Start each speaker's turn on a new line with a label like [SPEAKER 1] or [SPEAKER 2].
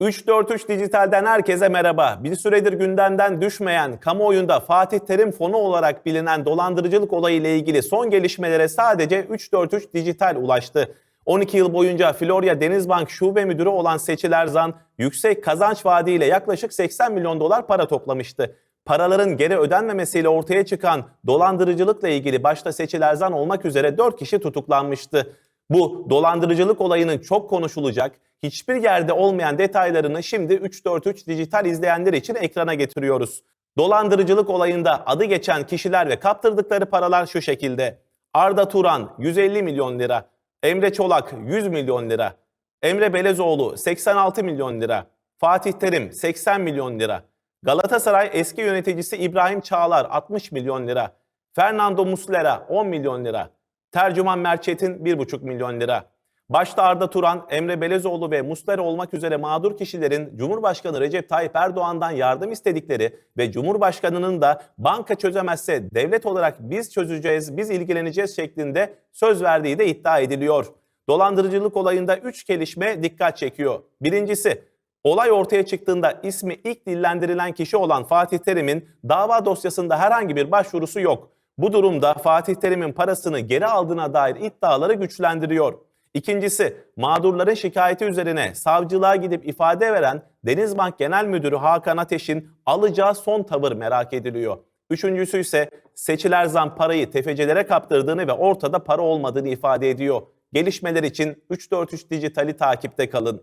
[SPEAKER 1] 343 Dijital'den herkese merhaba. Bir süredir gündemden düşmeyen, kamuoyunda Fatih Terim fonu olarak bilinen dolandırıcılık olayı ile ilgili son gelişmelere sadece 343 Dijital ulaştı. 12 yıl boyunca Florya Denizbank Şube Müdürü olan Seçil Erzan, yüksek kazanç vaadiyle yaklaşık 80 milyon dolar para toplamıştı. Paraların geri ödenmemesiyle ortaya çıkan dolandırıcılıkla ilgili başta Seçil Erzan olmak üzere 4 kişi tutuklanmıştı. Bu dolandırıcılık olayının çok konuşulacak, hiçbir yerde olmayan detaylarını şimdi 343 dijital izleyenler için ekrana getiriyoruz. Dolandırıcılık olayında adı geçen kişiler ve kaptırdıkları paralar şu şekilde. Arda Turan 150 milyon lira, Emre Çolak 100 milyon lira, Emre Belezoğlu 86 milyon lira, Fatih Terim 80 milyon lira, Galatasaray eski yöneticisi İbrahim Çağlar 60 milyon lira, Fernando Muslera 10 milyon lira, Tercüman Merçet'in 1,5 milyon lira. Başta Arda Turan, Emre Belezoğlu ve Muslera olmak üzere mağdur kişilerin Cumhurbaşkanı Recep Tayyip Erdoğan'dan yardım istedikleri ve Cumhurbaşkanı'nın da banka çözemezse devlet olarak biz çözeceğiz, biz ilgileneceğiz şeklinde söz verdiği de iddia ediliyor. Dolandırıcılık olayında 3 gelişme dikkat çekiyor. Birincisi, Olay ortaya çıktığında ismi ilk dillendirilen kişi olan Fatih Terim'in dava dosyasında herhangi bir başvurusu yok. Bu durumda Fatih Terim'in parasını geri aldığına dair iddiaları güçlendiriyor. İkincisi, mağdurların şikayeti üzerine savcılığa gidip ifade veren Denizbank Genel Müdürü Hakan Ateş'in alacağı son tavır merak ediliyor. Üçüncüsü ise Seçil Erzan parayı tefecilere kaptırdığını ve ortada para olmadığını ifade ediyor. Gelişmeler için 343 Dijital'i takipte kalın.